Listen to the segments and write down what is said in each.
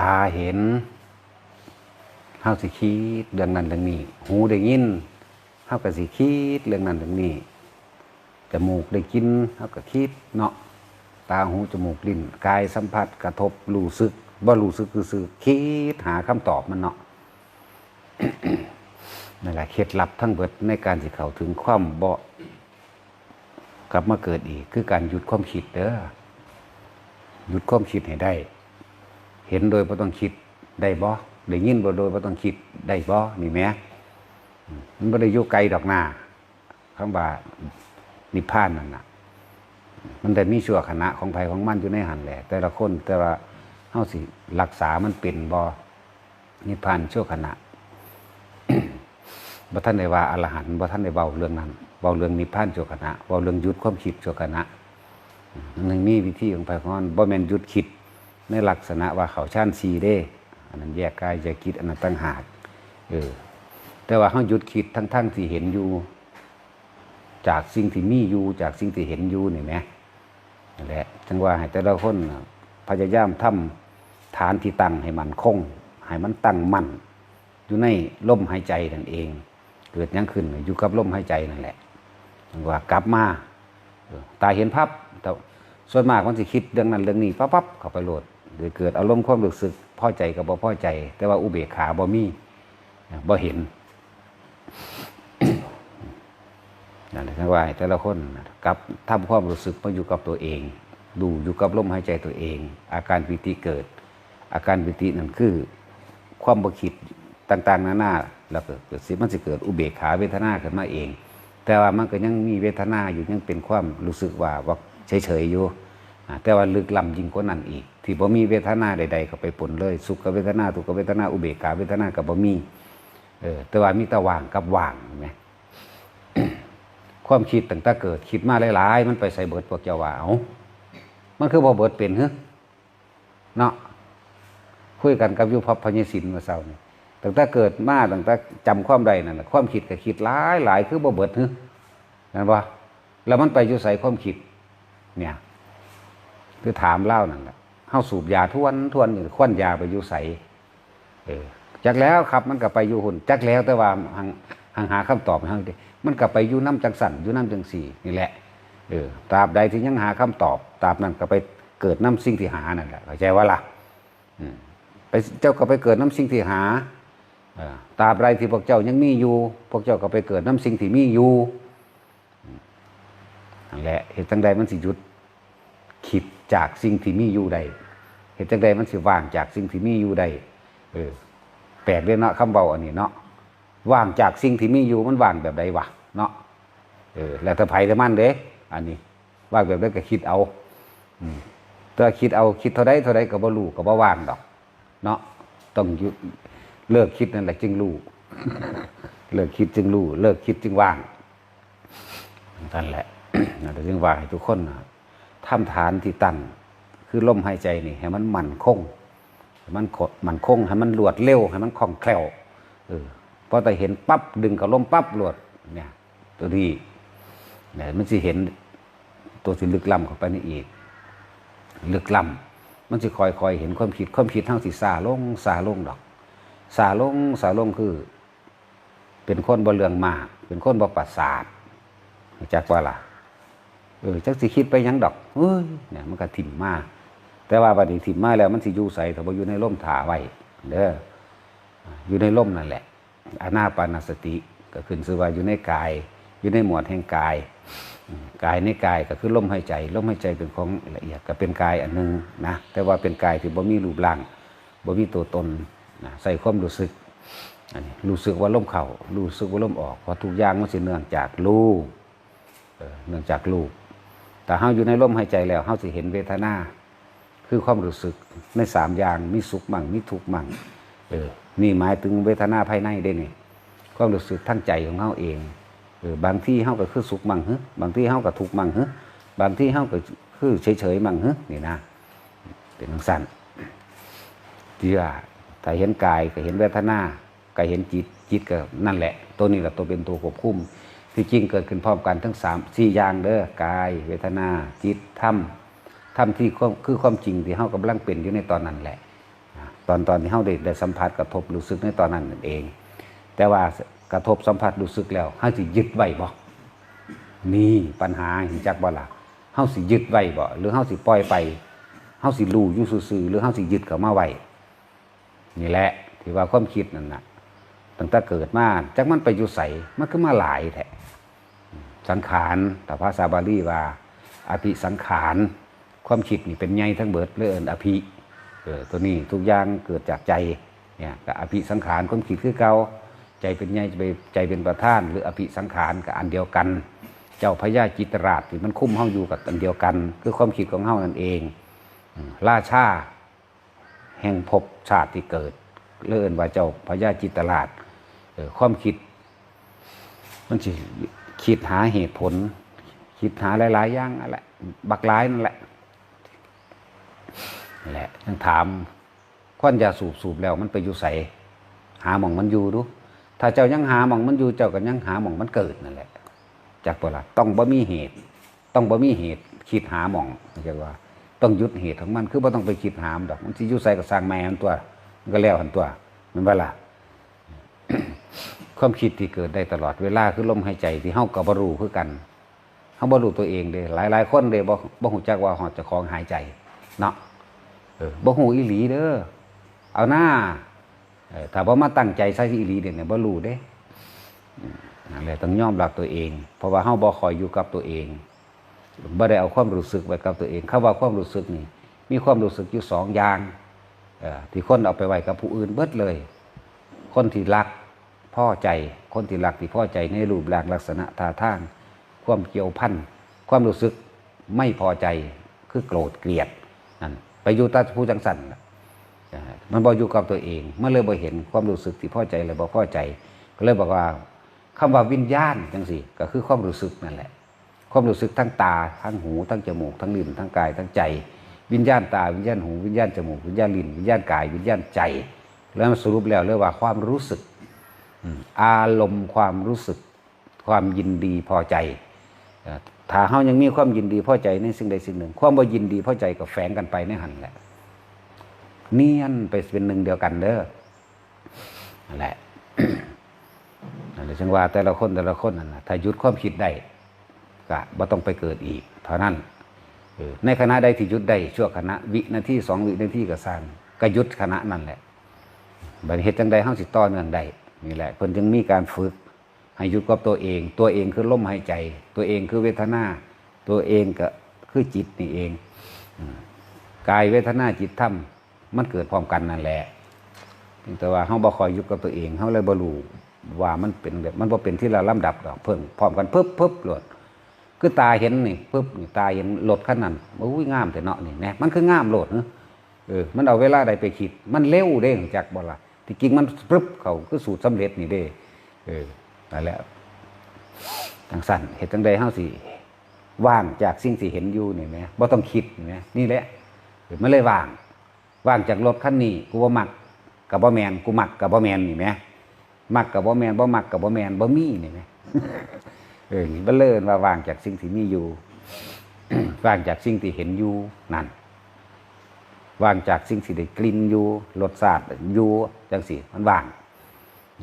ตาเห็นเฮาสิคิดเรื่องนั้นเรื่องนี้ หูได้ยินเฮาก็สิคิดเรื่องนั้นเรื่องนี้จมูกได้กินเฮาก็คิดเนาะตาหูจมูกลิ้นกายสัมผัสกระทบรู้สึกบ่รู้สึกคือสึกคิดหาคำตอบมันเนาะนั่นแหละเคล็ดลับทั้งเบิดในการที่เข้าถึงความบ่กลับมาเกิดอีก คือการหยุดความคิดเด้อหยุดความคิดให้ได้ เห็นโดยบ่ต้องคิดได้บ่ได้ยินบ่โดยบ่ต้องคิดได้บ่นี่แมอืมมันบ่ได้อยู่ไกลดอกหน้าคำว่านิพพานนั่นน่ะ มันได้มีชั่วขณะของภัยของมันอยู่ในหันแหละ แต่ละคนแต่ว่าเฮาสิรักษามันเป็นบ่นิพพานชั่วขณะบ่ท่านได้ว่าอรหันต์บ่ท่านได้เว้าเรื่องนั้นเว้าเรื่องนิพพานชั่วขณะเว้าเรื่องหยุดความคิดชั่วขณะมันยังมีวิธีของภัยของมันบ่แม่นหยุดคิด ในลักษณะว่าเขาชั้นซีเด้ อันนั้นแยกกายแยกคิดอันนั้นตั้งหากเออแต่ว่าเฮาหยุดคิดทั้งๆที่เห็นอยู่ จากสิ่งที่มีอยู่ จากสิ่งที่เห็นอยู่นี่แหมนั่นแหละจังว่าให้แต่ละคนพยายามทำฐานที่ตั้งให้มันคงให้มันตั้งมั่นอยู่ในลมหายใจนั่นเอง เกิดยังขึ้นอยู่กับลมหายใจนั่นแหละจังว่ากลับมาตาเห็นภาพแต่ส่วนมากมันสิคิดเรื่องนั้นเรื่องนี้ปั๊บปั๊บเข้าไปโหลด หรือเกิดอารมณ์ความรู้สึกพอใจกับบ่พอใจ แต่ว่าอุเบกขาบ่มีบ่เห็นนั่นแหละว่าให้แต่ละคนกับทำความรู้สึกมาอยู่กับตัวเอง ดูอยู่กับลมหายใจตัวเอง อาการปิติเกิด อาการปิตินั่นคือ ความบคิดต่างๆนานาแล้วก็เกิดสิมันจะเกิดอุเบกขาเวทนาขึ้นมาเอง แต่ว่ามันก็ยังมีเวทนาอยู่ยังเป็นความรู้สึกว่าว่าเฉยๆอยู่แต่ว่าลึกล้ำยิ่งกว่านั้นอีก ที่บ่มีเวทนาใดๆเข้าไปปนเลย สุขเวทนาทุกขเวทนาอุเบกขาเวทนากับบ่มีเออแต่ว่ามีต่ว่างกับว่างเห็นไหมความคิดตั้งแต่เกิดคิดมาหลายๆ มันไปใส่เบิดพวกเจ้าว่าเอามันคือบ่เบิดเป็นเฮ้เนาะคุยกันกับยุพับพญศินมื่อเช้านี่ตั้งแต่เกิดมาตั้งแต่จำความใดนั่นความคิดก็คิดหลายหลายคือบ่เบิดเฮ้นั่นว่าแล้วมันไปอยู่ใส่ความคิด เนี่ย คือถามเล่านั่นแหละ เฮาสูบยาทวนทวนอยู่ควันยาไปอยู่ใสเออจักแล้วครับมันก็ไปอยู่หุ่นจักแล้วแต่ว่าหังหังหาคำตอบห้เฮาดิมันก็ไปอยู่น้ำจังสันอยู่น้ำจังสี่นี่แหละเออตราบใดที่ยังหาคำตอบตราบนั้นก็ไปเกิดน้ำสิ่งที่หานั่นแหละเข้าใจว่าล่ะอืมไปเจ้าก็ไปเกิดน้ำสิ่งที่หาอตราบใดที่พวกเจ้ายังมีอยู่ พวกเจ้าก็ไปเกิดน้ำสิ่งที่มีอยู่นั่นแหละเหตุจังใดมันสิหยุดคิด จากสิ่งที่มีอยู่ใดเหตุจังใดมันสิว่างจากสิ่งที่มีอยู่ใดเออแปลกเลยเนาะคำเบาอันนี้เนาะว่างจากสิ่งที่มีอยู่มันว่างแบบใดวะเนาะเออแล้วแต่ไผแต่มันเด้ อันนี้ว่างแบบใดก็คิดเอาอืมแต่คิดเอาคิดเท่าใดเท่าใดก็บ่รู้ก็บ่ว่างดอก เนาะต้องยุเลิกคิดนั่นแหละจึงรู้เลิกคิดจึงรู้เลิกคิดจึงว่างนั่นแหละนั่นแหละจึงว่าให้ทุกคนนะ ทำฐานที่ตั้งคือลมหายใจนี่ให้มันมั่นคงให้มันกดมั่นคงให้มันรวดเร็วให้มันคล่องแคล่วเออพอแต่เห็นปั๊บดึงกับลมปั๊บรวดเนี่ยตัวนี้เนี่ยมันจะเห็นตัวที่ลึกล้ำเข้าไปนี่อีก ลึกล้ำมันจะคอยคอยเห็นความคิดความคิดทั้งสิซาลงซาลงดอกซาลงซาลงคือ เป็นคนบ่เรืองมาก เป็นคนบ่ประสาทจักว่าล่ะ เออจักสิคิดไปยังดอกเอ้ยเนี่ยมันก็ถิ่มมาแต่ว่าบัดนี้ถิ่มมาแล้วมันสิอยู่ใส่ถ้าบ่อยู่ในร่มถาไว้เด้ออยู่ในร่มนั่นแหละอานาปานสติก็ขึ้นชื่อว่าอยู่ในกาย อยู่ในหมวดแห่งกาย กายในกายก็คือลมหายใจลมหายใจเป็นของละเอียดก็เป็นกายอันหนึงนะแต่ว่าเป็นกายที่บ่มีรูปร่างบ่มีตัวตนนะใส่ความรู้สึกอันนี้รู้สึกว่าลมเข้ารู้สึกว่าลมออกเพราะทุกอย่างมันสิเนื่องจากรูปเออเนื่องจากรูป แต่เฮาอยู่ในลมหายใจแล้วเฮาสิเห็นเวทนา คือความรู้สึกในสามอย่างมีสุขมั่งมีทุกข์มั่งเออนี่หมายถึงเวทนาภายในได้นี่ความรู้สึกทั้งใจของเฮาเองเออบางที่เฮาก็คือสุขมั่งฮึบางที่เฮาก็ทุกข์มั่งฮึบางที่เฮาก็คือเฉยๆมั่งฮึนี่นะ เป็นทังสั้นที่ว่าถ้าเห็นกายก็เห็นเวทนาก็เห็นจิตจิตก็นั่นแหละ ตัวนี้แหละตัวเป็นตัวควบคุม ที่จริงเกิดขึ้นพร้อมกันทั้งสามสี่อย่างเด้อกาย เวทนา จิตธรรมธรรมที่คือความจริงที่เฮากำลังเป็นอยู่ในตอนนั้นแหละ ตอนตอนที่เฮาได้ได้สัมผัสกระทบรู้สึกในตอนนั้นนั่นเอง แต่ว่ากระทบสัมผัสรู้สึกแล้วเฮาสิยึดไว้บ่นี่ปัญหาเห็นจักบ่ล่ะเฮาสิยึดไว้บ่หรือเฮาสิปล่อยไปเฮาสิรู้อยู่ซื่อๆหรือเฮาสิยึดเข้ามาไว้นี่แหละที่ว่าความคิดนั่นน่ะ ตั้งแต่เกิดมาจักมันไปอยู่ไสมันก็มาหลายแท้สังขารแต่ภาษาบาลีว่าอภิสังขารความคิดนี่เป็นใหญ่ทั้งเบิดเรื่องอภิเออตัวนี้ทุกอย่างเกิดจากใจเนี่ยก็อภิสังขารความคิดคือเกาใจเป็นใหญ่ใจเป็นประธาน หรืออภิสังขารกับอันเดียวกัน เจ้าพญาจิตราชที่มันคุ้มเฮาอยู่กับอันเดียวกัน คือความคิดของเฮานั่นเองราชาแห่งภพชาติที่เกิด เลื่อนว่าเจ้าพญาจิตราช ความคิด มันสิคิดหาเหตุผล คิดหาหลายๆอย่างนั่นแหละบักหลายนั่นแหละนั่นแหละยังถามควันยาสูบสูบแล้วมันไปอยู่ใสหาหม่องมันอยู่ดู ถ้าเจ้ายังหาหม่องมันอยู่เจ้าก็ยังหาหม่องมันเกิดนั่นแหละ จากเปล่าต้องบ่มีเหตุ ต้องบ่มีเหตุคิดหาหม่องเรียกว่า ต้องยุดเหตุของมันคือบ่ต้องไปคิดหามดอก มันสิอยู่ใสก็สร้างแม่มันตัว มันก็แล้วหันตัวมันว่าล่ะ ความคิดที่เกิดได้ตลอดเวลาคือลมหายใจที่เฮากับบรูคือกันเฮาบรูตัวเองเด้หลายหลายคนเด้บ่บ่ฮู้จักว่าฮอดจ้าของหายใจเนาะเออบ่ฮู้อีหลีเด้อเอาหน้าเออถ้าบ่มาตั้งใจใส่อีหลีเด้เนี่ยบ่รู้เด้อืมนั่นแหละต้องยอมรับตัวเอง เพราะว่าเฮาบ่คอยอยู่กับตัวเองบ่ได้เอาความรู้สึกไว้กับตัวเองคำว่าความรู้สึกนี่ มีความรู้สึกอยู่สองอย่างเออที่คนเอาไปไว้กับผู้อื่นเบิดเลย คนที่รัก พ่อใจ คนที่รักที่พ่อใจในรูปร่างลักษณะท่าทาง ความเกี่ยวพันความรู้สึกไม่พอใจคือโกรธเกลียดนั่นไปอยู่ต้ผู้จังสันน่ะอ่ามันบออยู่กับตัวเองเมื่อเลยบอเห็นความรู้สึกที่พอใจเลยบอพอใจ ก็เลยบอกว่าคำว่าวิญญาณจังสิก็คือความรู้สึกนั่นแหละ ความรู้สึกทั้งตาทั้งหูทั้งจมูกทั้งลิ้นทั้งกายทั้งใจ วิญญาณตาวิญญาณหูวิญญาณจมูกวิญญาณลิ้นวิญญาณกาย วิญญาณใจ แล้วมันสรุปแล้วเรียกว่าความรู้สึก อารมณ์ความรู้สึกความยินดีพอใจเอ่อถ้าเฮายังมีความยินดีพอใจในสิ่งใดสิ่งหนึ่ง ความบ่ายินดีพอใจก็แฝงกันไปในหันแหละเนียนไปเป็นหนึ่งเดียวกันเด้อนั่นแหละนั่นแหละจังว่าแต่ละคนแต่ละคนนั่นนะถ้าหยุดความคิดได้ก็บ่ต้องไปเกิดอีก เท่านั้นในขณะใดที่หยุดได้ชั่วขณะ วินาทีสองวินาทีก็สร้างก็หยุดขณะนั้นแหละบัดนี้เหตุจังใดเฮาสิต่อเนื่องได้ นี่แหละเพิ่นจึงมีการฝึก ให้ยู่กับตัวเอง ตัวเองคือลมหายใจ ตัวเองคือเวทนา ตัวเองก็คือจิตนี่เองกายเวทนาจิตธรรมมันเกิดพร้อมกันนั่นแหละแต่ว่าเฮาบ่คอยยู่กับตัวเองเฮาเลยบ่รู้ว่ามันเป็นแบบมันบ่เป็นที่ละลำดับดอกเพิ่งพร้อมกันปึ๊บปึ๊บโลดคือตาเห็นนี่ปึ๊บนี่ตาเห็นรถคันนั้นโอ้ยงามแต่เนาะนี่แนะมันคืองามโลดเนอะเออมันเอาเวลาใดไปคิด มันเร็วเด้งจากบ่ละ ที่จริงมันปรึบเขาคือสูตรสำเร็จนี่เด้เออนั่นแหละทางสั้นเหตุจังใดเฮาสิว่างจากสิ่งที่เห็นอยู่นี่แหมบ่ต้องคิดนี่แหมนี่แหละเออมันเลยว่าง ว่างจากรถคันนี้กูบ่มักกับบ่แมนกูมักกับบ่แมนนี่แหมมักกับบ่แมนบ่มักกับบ่แมนบ่มีนี่แหมเออนี่เลินว่าว่างจากสิ่งที่มีอยู่ ว่างจากสิ่งที่เห็นอยู่นั่น ว่างจากสิ่งที่ได้กลิ่นอยู่รสชาติอยู่จังสิมันว่าง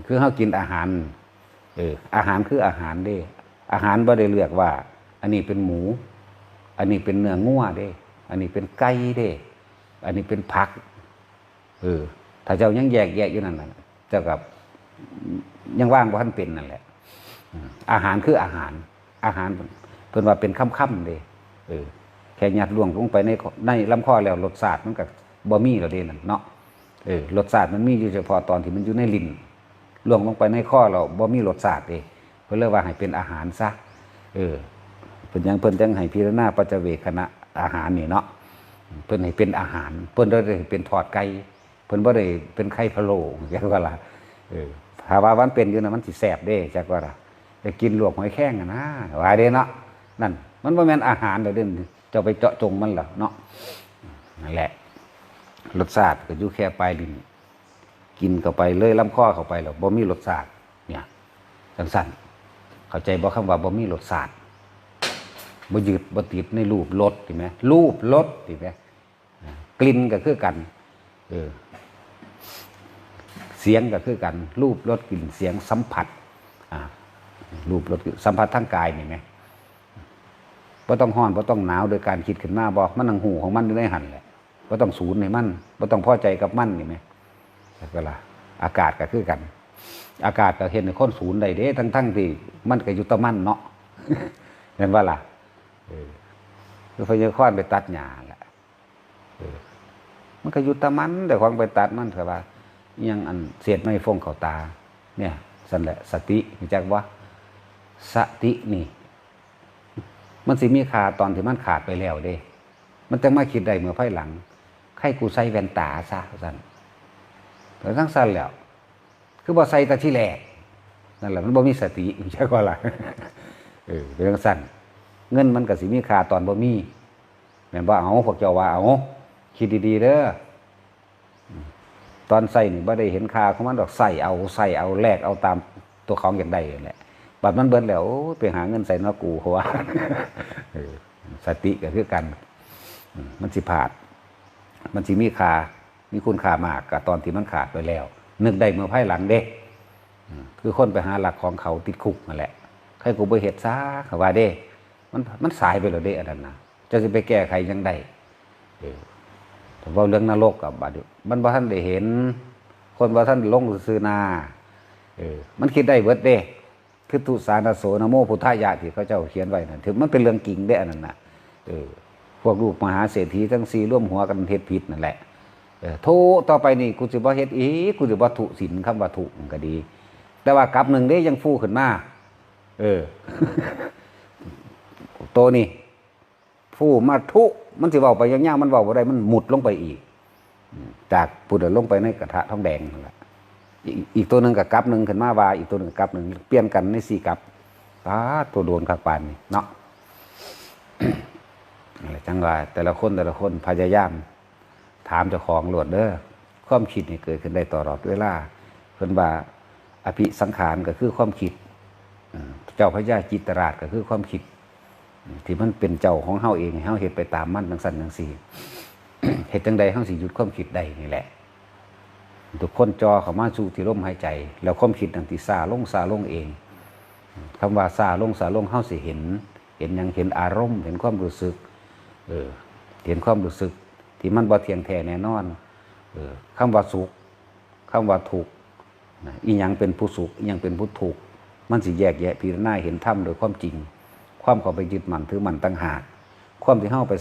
คือเขากินอาหารเอออาหารคืออาหารเด้ อาหารบ่ได้เลือกว่า อันนี้เป็นหมู อันนี้เป็นเนื้องัวเด้ อันนี้เป็นไก่เด้ อันนี้เป็นผักเออถ้าเจ้ายังแยกแยะอยู่นั่นน่ะเจ้ากับยังว่างบ่ทันเป็นนั่นแหละอาหารคืออาหาร อาหารเพิ่นเพิ่นว่าเป็นค่ำๆเด้เออ แค่ยัดล่วงลงไปในในลำคอแล้วรสชาติมันก็บ่มีแล้วเด่นเนาะเออรสชาติมันมีอยู่เฉพาะตอนที่มันอยู่ในลิ้นล่วงลงไปในคอเราบ่มีรสชาติเด้เพิ่นเรียกว่าให้เป็นอาหารซะเออเพิ่นยังเพิ่นจังให้พิจารณาปัจเจเวคณะอาหารนี่เนาะเพิ่นให้เป็นอาหาร เพิ่นบ่ได้เป็นทอดไก่เพิ่นบ่ได้เป็นไข่พะโล้จักว่าล่ะเออถ้าว่ามันเป็นอยู่นะมันสิแซ่บเด้จักว่าล่ะจะกินลวกหอยแข้งอะนะว่าเด้เนาะนั่น มันบ่แม่นอาหารเด้อเด้ จ้าไปเจาะจงมันเหรอเนาะนั่นแหละรสชาติก็อยู่แค่ปลายลิ้นกินเข้าไปเลยลำคอเข้าไปแล้วบ่มีรสชาติเนี่ยจังสั่นเข้าใจบ่คำว่าบ่มีรสชาติบ่ยึดบ่ติดในรูปรสเห็นไหมรูปรสเห็นไหมกลิ่นก็คือกัน เออ เสียงก็คือกัน รูปรสกลิ่นเสียงสัมผัส อ่ารูปรสกลิ่นสัมผัสทางกายนี่ไหม บ่ต้องห้อนบ่ต้องหนาวโดยการคิดขึ้นมาบ่มันนังหูของมันอยู่ในหันแหละบ่ต้องศูนย์ให้มันบ่ต้องพอใจกับมันนี่ไหมแล้วก็ล่ะอากาศก็คือกัน อากาศก็เห็นในคนศูนย์ได้เด้ ทั้งทั้งๆที่มันก็อยู่ตะมันเนาะเห็นว่าล่ะคือพญาควานไปตัดหญ้าแหละมันก็อยู่ตะมันแต่ของไปตัดมันคือว่ายังอันเศษไม้ฟงเข้าตา เนี่ยสันแหละสติรู้จักว่าสตินี่ มันสิมีค่าตอนที่มันขาดไปแล้วเด้ มันจะมาคิดได้เมื่อภายหลังใครกูใส่แว่นตาซะสั่นแต่ทั้งสั้นแล้ว คือบ่ใส่ตะที่แรกนั่นแหละมันบ่มีสติใช่ก็ล่ะเออเป็นจังสั้นเงินมันก็สิมีค่าตอนบ่มีแม่นบ่เอาพวกเจ้าว่าเอาคิดดีๆเด้อตอนใส่นี่บ่ได้เห็นค่าของมันดอกใส่เอาใส่เอาแลกเอาตามตัวของอย่างใดนั่นแหละ บัดมันเบิดแล้วไปหาเงินใส่นากูเขาว่าสติก็คือกัน มันสิผาด มันสิมีคามีคุณค่ามากกับตอนที่มันขาดไปแล้ว นึกได้เมื่อภายหลังเด้คือคนไปหาหลักของเขาติดคุกนั่นแหละใครกูไปเหตุซาเขาว่าเด้ มันมันสายไปแล้วเด้อันนั้นนะจะสิไปแก้ไขยังไงเออแต่ว่าเรื่องนรกกับบาดมันบ่ท่านได้เห็น คนบ่ท่านลงซื้อนาเออมันคิดได้เบิดเด้ คือตุสานาโสนโมพุทธายะที่เขาเจ้าเขียนไว้นั่นถึงมันเป็นเรื่องจริงได้อันนั้นนะเออพวกลูกมหาเศรษฐีทั้งสี่ร่วมหัวกันเฮ็ดผิดนั่นแหละเออโทต่อไปนี่กูสิบ่เฮ็ดอีกกูสิบ่ทุสินคำว่าทุมันก็ดี แต่ว่ากลับหนึ่งเด้ยังฟูขึ้นมาเออโตนี่ฟูมาทุมันสิเว้าไปยังยากมันเว้าบ่ได้มันหมุดลงไปอีก จากปุดลงไปในกระทะทองแดงนั่นแหละ อีกตัวหนึ่งกับกับหนึ่งขึ้นมาว่าอีกตัวหนึ่งกับกับหนึ่งเปลี่ยนกันในสี่กับป้าตัวโดนขักปานนี่เนาะอะไรจังว่าแต่ละคนแต่ละคนพยายาม ถามเจ้าของหลดเด้อความคิดนี่เกิดขึ้นได้ตลอดเวลาเพิ่นว่าอภิสังขารก็คือความคิดเจ้าพระยาจิตราชก็คือความคิด ที่มันเป็นเจ้าของเฮาเองเฮาเฮ็ดไปตามมันจังซั่นจังซี่เฮ็ดจังใดเฮาสิหยุดความคิดได้นี่แหละ ทุกคนจอเข้ามาสู่ที่ลมหายใจ แล้วความคิดนั่นที่ซาลงซาลงเองคำว่าซาลงซาลงเฮาสิเห็น เห็นยังเห็นอารมณ์ เห็นความรู้สึก เออ เห็นความรู้สึก ที่มันบ่เที่ยงแท้แน่นอน เออคำว่าสุขคำว่าทุกข์นะอีหยังเป็นผู้สุขอีหยังเป็นผู้ทุกข์มันสิแยกแยะพิจารณาเห็นธรรมโดยความจริง ความเข้าไปยึดมั่นถือมั่นตั้งหาก ความที่เฮาไป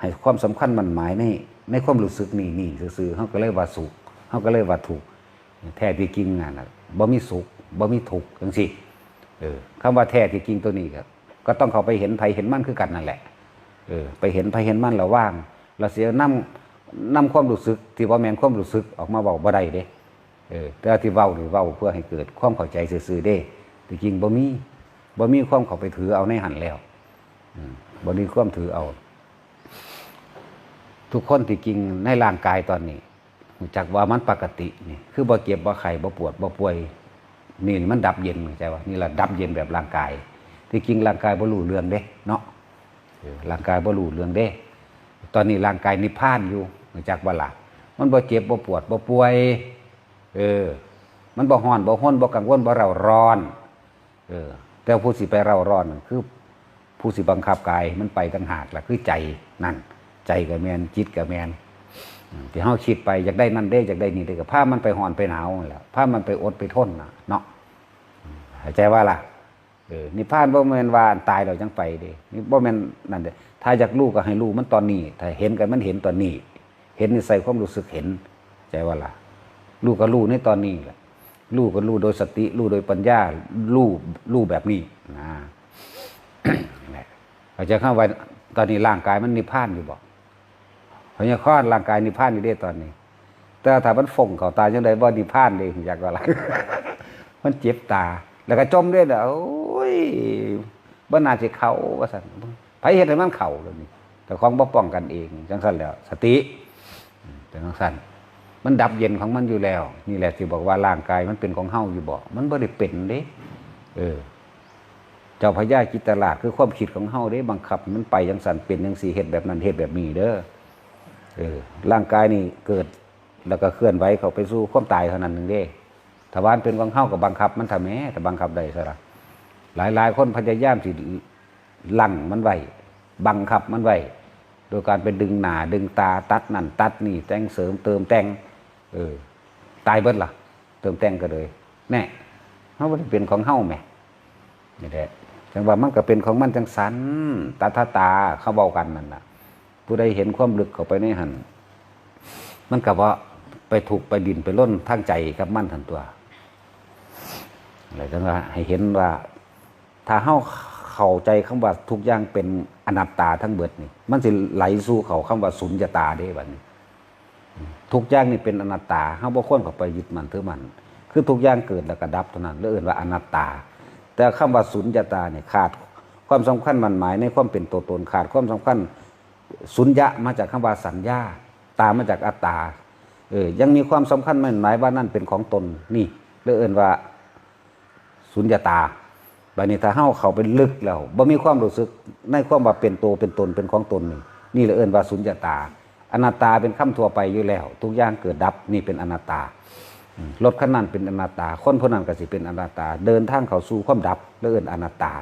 ให้ความสำคัญมันหมายในในความรู้สึกนี่นี่ซื่อๆเฮาก็เลยว่าสุข เฮาก็เลยว่าทุกแท้ที่จริงนะนะบ่มีสุขบ่มีทุกข์จังซี่เออคำว่าแท้ที่จริงตัวนี้ก็ก็ต้องเข้าไปเห็นไผเห็นมั่นคือกันนั่นแหละเออไปเห็นไปเห็นมั่นแล้วว่าง เราเสียนำนำความรู้สึก ที่ว่าแมนความรู้สึกออกมาเว้าบ่ได้เด้เออแต่ว่าที่เว้าหรือเว้าเพื่อให้เกิดความเข้าใจซื่อๆเด้ที่จริงบ่มีบ่มีความเข้าไปถือเอาในหันแล้วบ่มีความถือเอา ทุกคนที่จริงในร่างกายตอนนี้ รู้จักว่ามันปกตินี่คือบ่เจ็บบ่ไข้บ่ปวดบ่ป่วย นี่มันดับเย็นเข้าใจว่านี่ละดับเย็นแบบร่างกาย ที่จริงร่างกายบ่รู้เรื่องเด้เนาะเออร่างกายบ่รู้เรื่องเด้ ตอนนี้ร่างกายนิพพานอยู่รู้จักบ่ล่ะมันบ่เจ็บบ่ปวดบ่ป่วย เออ มันบ่ฮ้อนบ่ห้นบ่กังวลบ่เร่าร้อน เออ แต่ผู้สิไปเร่าร้อนนั่นคือ ผู้สิบังคับกายมันไปต่างหากล่ะคือใจนั่น ใจกับแมนจิตกับแมนอืม ที่เฮาคิดไปอยากได้นั่นเด้อยากได้นี่เด้ก็พามันไปฮ้อนไปหนาวแล้วพามันไปอดไปทนนะเนาะอืมเข้าใจว่าล่ะเออนิพพานบ่แม่นว่าตายแล้วจังไปเด้นี่บ่แม่นนั่นเด้ถ้าอยากรู้ก็ให้รู้มันตอนนี้ ถ้าเห็นก็มันเห็นตอนนี้ เห็นนี่ใส่ความรู้สึกเห็น ใจว่าล่ะรู้ก็รู้ในตอนนี้แหละรู้ก็รู้โดยสติรู้โดยปัญญารู้รู้แบบนี้นะนั่นแหละเราจะเข้าไปตอนนี้ร่างกายมันนิพพานอยู่บ่ พญาคลอดร่างกายนิพพานอยู่เด้ตอนนี้ แต่ถ้ามันฟงเขาตายจังไดบ่นิพพานเด้อยากว่าล่ะมันเจ็บตา แล้วก็จมด้วยเด้อโอ้ยบ่น่าสิเข้าว่าซั่นไผเฮ็ดให้มันเข้าแล้วนี่แต่ของบ่ป้องกันเองจังซั่นแล้ว สติอืมเป็นจังซั่นมันดับเย็นของมันอยู่แล้ว นี่แหละที่บอกว่าร่างกายมันเป็นของเฮาอยู่บ่มันบ่ได้เป็นเด้เออ เจ้าพญาจิตตลาดคือความคิดของเฮาเด้บังคับ มันไปจังซั่นเป็นจังซี่เฮ็ดแบบนั้นเฮ็ดแบบนี้เด้อ ร่างกายนี่เกิดแล้วก็เคลื่อนไหวเขาไปสู่ความตายเท่านั้นหนึ่งเด้ถ้าว่านเป็นของเฮากับบังคับ มันทำแม้แต่บังคับได้ซะละหลายหลายๆคนพยายามสิลั่งมันไว้บังคับมันไว้โดยการไปดึงหนาดึงตาตัดนั่นตัดนี่ แต่งเสริมเติมแต่งเออตายเบิดล่ะ เติมแต่งก็เลยแน่เฮาบ่ได้เป็นของเฮาแหมนี่แหละจังว่ามันก็เป็นของมันจังสันตาทาตาเขาเว้ากันนั่นน่ะ ผู้ใดเห็นความลึกเข้าไปในหันมันกับว่าไปถูกไปดินไปล้นทางใจกับมั่นทันตัวอะไรจังว่าให้เห็นว่า ถ้าเฮาเข้าใจคำว่าทุกอย่างเป็นอนัตตาทั้งเบิดนี่ มันสิไหลสู่เขาคำว่าสุญญตาได้บัดนี้ ทุกอย่างนี่เป็นอนัตตาเฮาบ่ควรเข้าไปยึดมันถือมัน คือทุกอย่างเกิดแล้วก็ดับเท่านั้นแล้วเอื่นว่าอนัตตา แต่คำว่าสุญญตาเนี่ยขาดความสำคัญมันหมายในความเป็นตัวตนขาดความสำคัญ สุญญะมาจากคำว่าสัญญา ตามาจากอัตตาเออยังมีความสำคัญมันหมายว่านั่นเป็นของตนนี่เรียเอินว่า สุญญาตาบานี้ถ้าเฮาเขาไปลึกแล้วบ่มีความรู้สึกในความว่าเป็นตัวเป็นตนเป็นของตนนี่นี่เรียเอินว่าสุญญาตาอนัตตาเป็นคำทั่วไปอยู่แล้ว ทุกอย่างเกิดดับนี่เป็นอนัตตารถคันนั้นเป็นอนัตตาคนผู้นั้นก็สิเป็นอนัตตา เดินทางเขาสู่ความดับเรียเอินอนัตตา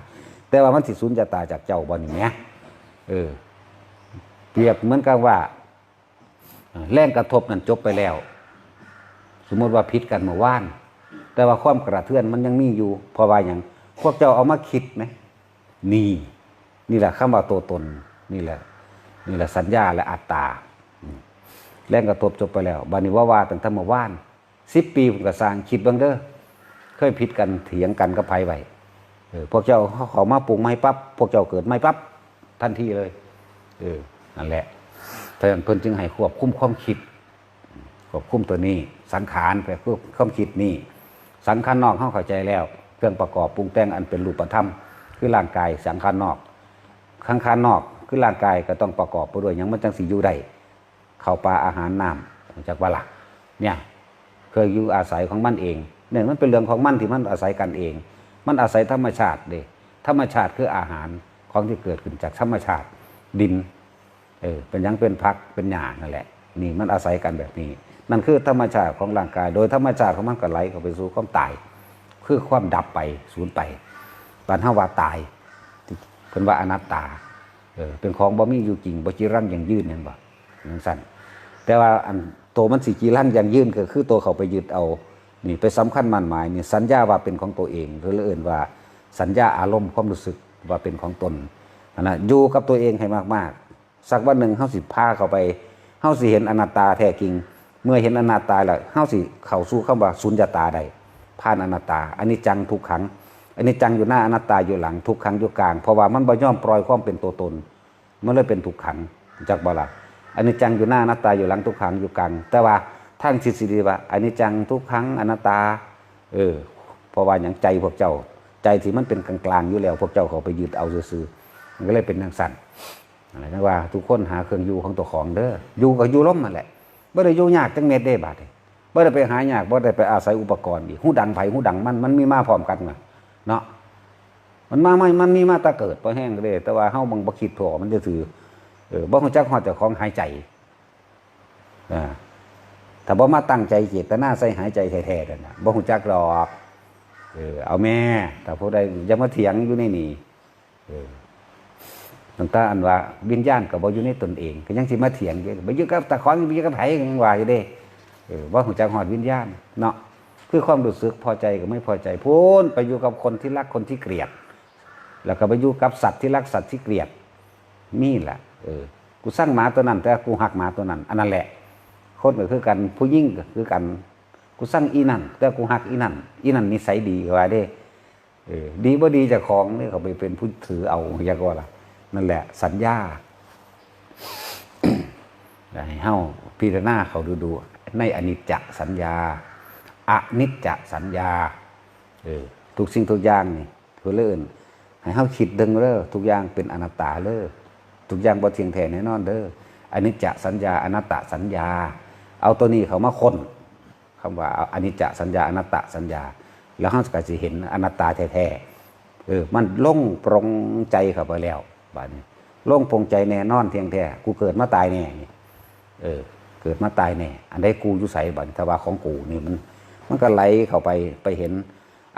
แต่ว่ามันสิสุญญาตาจากเจ้าบ่นี่แหมเออ เปรียบเหมือนกับว่า แรงกระทบนั้นจบไปแล้ว สมมติว่าพิษกันเมื่อวาน แต่ว่าความกระเทือนมันยังมีอยู่เพราะว่าอย่างพวกเจ้าเอามาคิดไหมนี่ นี่แหละคำว่าตัวตน นี่แหละ นี่แหละสัญญาและอัตตาแรงกระทบจบไปแล้วบานี้ว่าว่าตั้งแต่เมื่อวานสิบปีผมก็สางคิดบ้างเด้อเคยพิษกันเถียงกันกับไผไว้พวกเจ้าเขาขามาปรุงไม้ปั๊บพวกเจ้าเกิดไม้ปั๊บทันทีเลย เออ นั่นแหละเพรานเพิ่นจึงให้ควบคุมความคิดควบคุมตัวนี้ สังขารไปควบความคิดนี่สังขารนอกเข้าใจแล้ว เครื่องประกอบปรุงแต่งอันเป็นรูปธรรม คือร่างกายสังขารนอกข้างขารนอก คือร่างกายก็ต้องประกอบไปด้วยยังมันจังสิอยู่ได้เข้าปลาอาหารน้ำจากว่าล่ะเนี่ยเคยอยู่อาศัยของมันเองเนี่ยมันเป็นเรื่องของมันที่มันอาศัยกันเอง มันอาศัยธรรมชาติเด้ธรรมชาติคืออาหารของที่เกิดขึ้นจากธรรมชาติดิน เออเป็นยังเป็นพักเป็นหญ้านั่นแหละ นี่มันอาศัยกันแบบนี้ นั่นคือธรรมชาติของร่างกาย โดยธรรมชาติของมันก็ไหลเข้าไปสู่ความตาย คือความดับไปสูญไปปานห้าว่าตายเป็นว่าอนัตตาเออเป็นของบ่มีอยู่จริงบ่จีรังอย่างยืนเห็นบ่นั่นสั่นแต่ว่าอันโตวมันสิจีรังอย่างยืนก็คือตัวเขาไปยึดเอานี่ไปสำคัญมันหมายนี่สัญญาว่าเป็นของตัวเองหรือเอื่นว่าสัญญาอารมณ์ความรู้สึกว่าเป็นของตนอันนะอยู่กับตัวเองให้มากๆ สักวันหนึ่งเฮาสิพาเข้าไปเฮาสิเห็นอนัตตาแท้จริง เมื่อเห็นอนัตตาแล้วเฮาสิเข้าสู่คำว่าสุญญตาได้ผ่านอนัตตาอันนี้จังทุกขังอันนี้จังอยู่หน้าอนัตตาอยู่หลังทุกขังอยู่กลาง เพราะว่ามันบ่ยอมปล่อยความเป็นตัวตนมันเลยเป็นทุกขังจากบ่ละอันนี้จังอยู่หน้าอนัตตาอยู่หลังทุกขังอยู่กลาง แต่ว่าทางทฤษฎีว่าอันนี้จังทุกขังอนัตตา เออเพราะว่าอย่างใจพวกเจ้า ใจที่มันเป็นกลางๆอยู่แล้ว พวกเจ้าเขาไปยึดเอาซื่อๆมันก็เลยเป็นทางสั่น อะไรนะว่า ทุกคนหาเครื่องอยู่ของตัวของเด้ออยู่ก็อยู่ล้มมาแหละบ่ได้อยู่ยากจังเม็ดได้บาดนี้บ่ได้ไปหายากบ่ได้ไปอาศัยอุปกรณ์อีกหูดังไผหูดังมันมันมีมาพร้อมกันนะเนาะมันมาไม่มันมีมาตาเกิดพอแห้งเลยแต่ว่าเฮาบังบ่คิดพอมันจะถือเออบ่ฮู้จักฮอดเจ้าของหายใจอ่าถ้าบ่มาตั้งใจเจตนาใส่หายใจแท้ๆนั่นน่ะบ่ฮู้จักหรอกเออเอาแม่ถ้าผู้ใดอย่ามาเถียงอยู่ในนี่เออ ตั้งแต่อันว่าวิญญาณก็บ่อยู่ในตนเอง ก็ยังสิมาเถียงอยู่บอยู่กับตะของบ่อยู่กับไผก็ยังว่าอยู่เด้เออบ่ฮู้จักฮอดวิญญาณเนาะคือความรู้สึกพอใจกับไม่พอใจพูนไปอยู่กับคนที่รักคนที่เกลียด แล้วก็ไปอยู่กับสัตว์ที่รักสัตว์ที่เกลียดมีแหละเออกูสร้างหมาตัวนั้น แต่กูหักหมาตัวนั้นอันนั้นแหละคนก็คือกันผู้ยิ่งก็คือกันกูสร้างอีนั่นแต่กูหักอีนั่นอีนั่นนิสัยดีกว่าเด้เออดีบ่ดีจากของนี่เขาไปเป็นผู้ถือเอาอย่างก็ว่าล่ะ นั่นแหละ สัญญาให้เฮาพิจารณาเขาดูดูในอนิจจสัญญาอนิจจสัญญาเออทุกสิ่งทุกอย่างนี่คือเลื่อนให้เฮาคิดดึงเด้อทุกอย่างเป็นอนัตตาเด้อทุกอย่างบ่เที่ยงแท้แน่นอนเด้ออนิจจสัญญาอนัตตสัญญา เอาตัวนี้เขามาค้นคำว่าเอาอนิจจสัญญาอนัตตสัญญา แล้วเฮาก็สิเห็นอนัตตาแท้ๆเออมันล่งปรงใจเข้าไปแล้ว บัดนี้ลงโปงใจแน่นอนเทียงแท้กูเกิดมาตายแน่นี่เออ เกิดมาตายแน่อันใดกูอยู่ใส่บัดนี้ถ้าว่าของกูนี่มันมันก็ไหลเข้าไปไปเห็น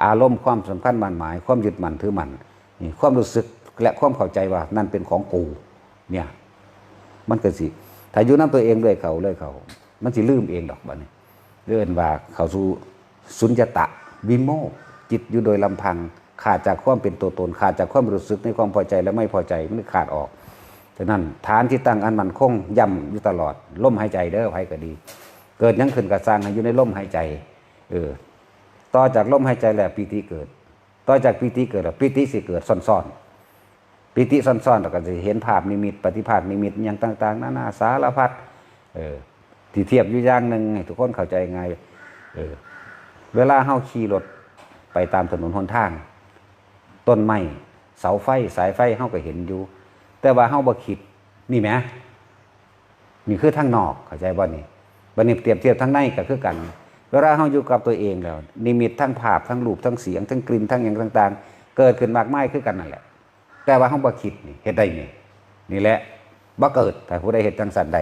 อารมณ์ความสำคัญมันหมาย ความยึดมั่นถือมั่นนี่ความรู้สึกและความเข้าใจว่านั่นเป็นของกูเนี่ย มันก็สิถ้าอยู่น้ำตัวเองเลยเขาเลยเขา มันสิลืมเองดอกบัดนี้เรื่อนว่าเขาสู่สุญญตะวิโมกจิตอยู่โดยลำพัง ขาดจากความเป็นตัวตน ขาดจากความรู้สึกในความพอใจและไม่พอใจมันขาดออกฉะนั้นฐานที่ตั้งอันมันคงย่ำอยู่ตลอดลมหายใจเด้อไผก็ดี เกิดยังขึ้นกับสร้างอยู่ในลมหายใจเออต่อจากลมหายใจแล้วปีติเกิด ต่อจากปีติเกิดแล้วปีติสิเกิดซ่อนๆปีติซ่อนๆเราก็จะเห็นภาพนิมิตปฏิภาคนิมิตอย่างต่างๆนานาสารพัดเออที่เทียบอยู่อย่างหนึ่งทุกคนเข้าใจไงเออเวลาเฮาขี่รถไปตามถนนหนทาง ต้นไม้เสาไฟสายไฟเฮาก็เห็นอยู่ แต่ว่าเฮาบ่คิดนี่แหมนี่คือทางนอกเข้าใจบ่นี่บัดนี้เปรียบเทียบทางในก็คือกัน เวลาเฮาอยู่กับตัวเองแล้วนิมิตทั้งภาพทั้งรูปทั้งเสียง ทั้งกลิ่นทั้งอย่างต่าง ๆ เกิดขึ้นมากมายคือกันนั่นแหละ แต่ว่าเฮาบ่คิดนี่เฮ็ดได้นี่นี่แหละบ่เกิดแต่ผู้ใดเฮ็ดจังสันใด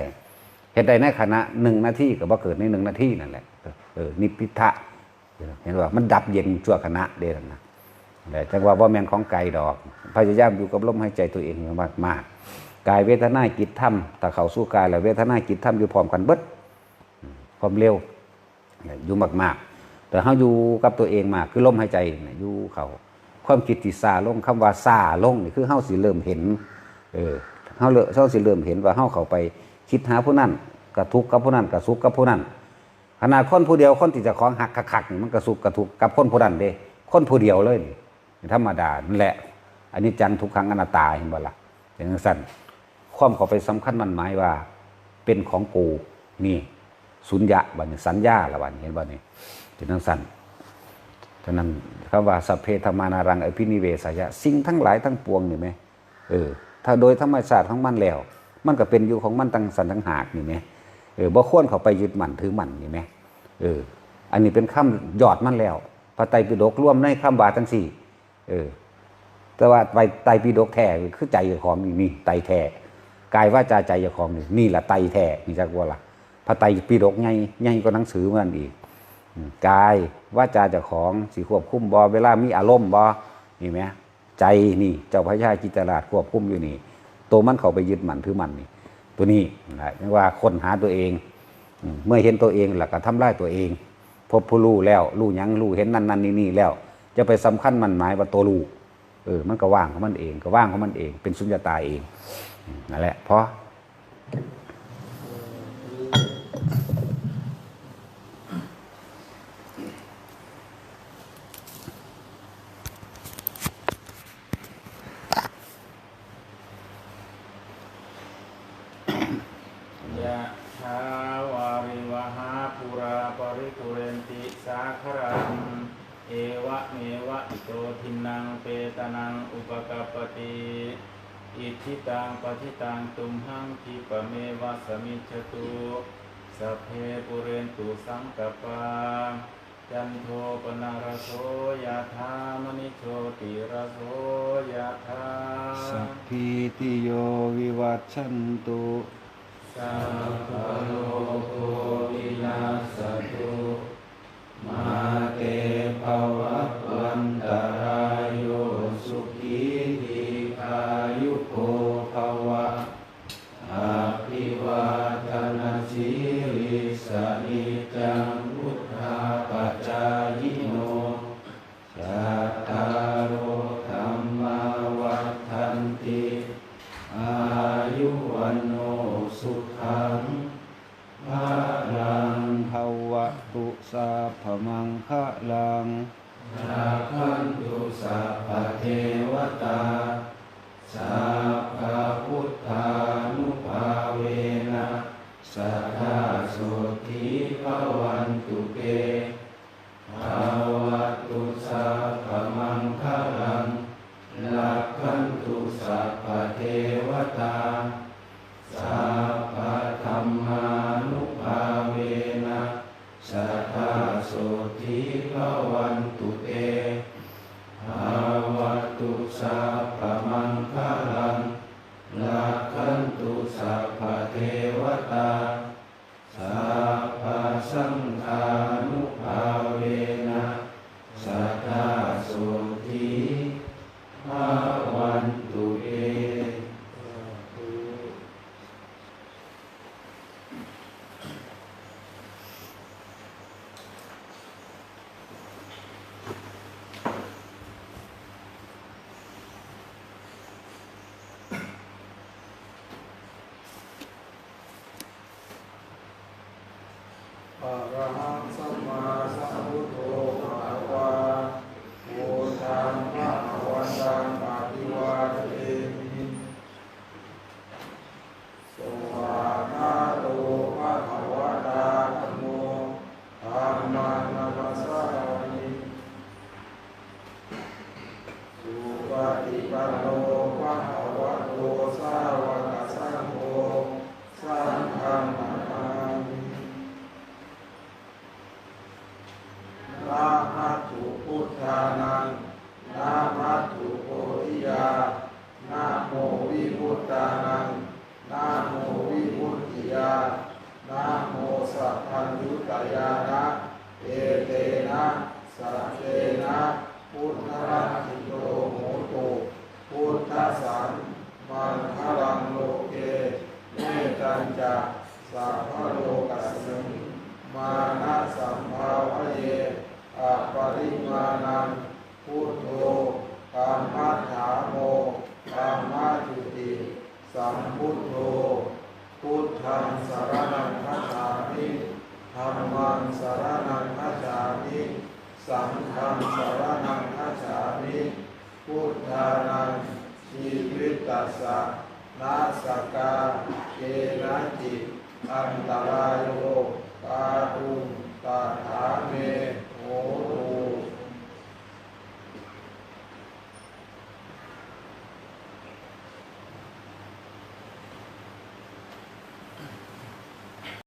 เฮ็ดได้ในขณะหนึ่งนาทีก็บ่เกิดในหนึ่งนาทีนั่นแหละเออนิพพิทะเห็นว่ามันดับเย็นชั่วขณะเด่นนะ แต่จังว่าบ่แม่นของไกลดอก พยายามอยู่กับลมหายใจตัวเองมากมากกายเวทนาจิตธรรมถ้าเขาสู่กายแล้วเวทนาจิตธรรมอยู่พร้อมกันเบิดความเร็วอยู่มากๆแต่เฮาอยู่กับตัวเองมากคือลมหายใจอยู่เขาความคิดที่ซาลงคำว่าซาลงนี่คือเฮาสิเริ่มเห็น เออเฮาเริ่มเฮาสิเริ่มเห็นว่าเฮาเขาไปคิดหาผู้นั้นกระทุกกับผู้นั้นกระสุขกับผู้นั้นขนาดคนผู้เดียวคนที่เจะของหักคักมันกระสุขกระทุกกับคนผู้นั้นเด้คนผู้เดียวเลยนี่ ธรรมดานั่นแหละอันนี้จังทุกครั้งอนัตตาเห็นบ่ล่ะอย่างนั้นสั้นความเขาไปสำคัญมันหมายว่า เป็นของกูนี่สุญญะบันี้สัญญาละบัดนี้เห็นบ่นี่เป็นทั้งสั้นฉะนั้นคำว่าสัพเพธรรมานารังอภินิเวสายะสิ่งทั้งหลายทั้งปวงนี่ไหมเออ ถ้าโดยธรรมชาติของมันแล้ว มันก็เป็นอยู่ของมันตั้งสันทั้งหากนี่ไหมเออบ่ควรเขาไปยึดมั่นถือมั่นนี่ไหมเออ อันนี้เป็นคำยอดมันแล้วพระไตรปิฎกร่วมในคำบาทั้งสี่ เออ แต่ว่าไปไตปิฎกแท้คือใจจ้าของนี่นี่ไตแท้กายว่าจาใจจ้าของนี่นี่แหละไตแท้นี่จักว่าล่ะพระไตปิฎกไงไงก็หนังสือเหมือนอีกกายว่าจาเจ้าของสีควบคุมบอเวลามีอารมณ์บอนี่ไหมใจนี่เจ้าพระยาจิตตราชควบคุมอยู่นี่ ตัวมันเขาไปยึดมันถือมันนี่ ตัวนี้นะเรียกว่าคนหาตัวเอง เมื่อเห็นตัวเองหลักก็ทำลายตัวเอง พบผู้รู้แล้วรู้ยังรู้เห็นนั่นนั่นนี่นี่แล้ว จะไปสำคัญมันหมายว่าตัวรู้เออมันก็ว่างของมันเองก็ว่างของมันเอง เป็นสุญญตาเองนั่นแหละเพราะ ยะถาวาริวหาปุราปริปุเรนติสาครัง เอวะเมวะอิโตทินังเปตานังอุปกปปติอิทิตังปฏิตังตุมหังคิปะเมวะสมิจฉตุสัพเพปุเรนตุสังกปาจันโทปนารโสยะธามณิโชติระโสยะธา สัพพิติโย วิ สันมันคลังโลเกเมตัญจะสัพพโลกัสสมิมานะสัมภาวะเยอะปริมาณังพุทโธกรรมัฏฐาโมกรรมจุติสัมพุทโธพุทธังสารนังคัจฉามิธัมมังสารนังคัจฉามิสังฆังสารนังคัจฉามิพุทธานัง ชีวิตตัสสะนาสกาเกนะจิตอันตรายโลกาตุงตาถาเมโอ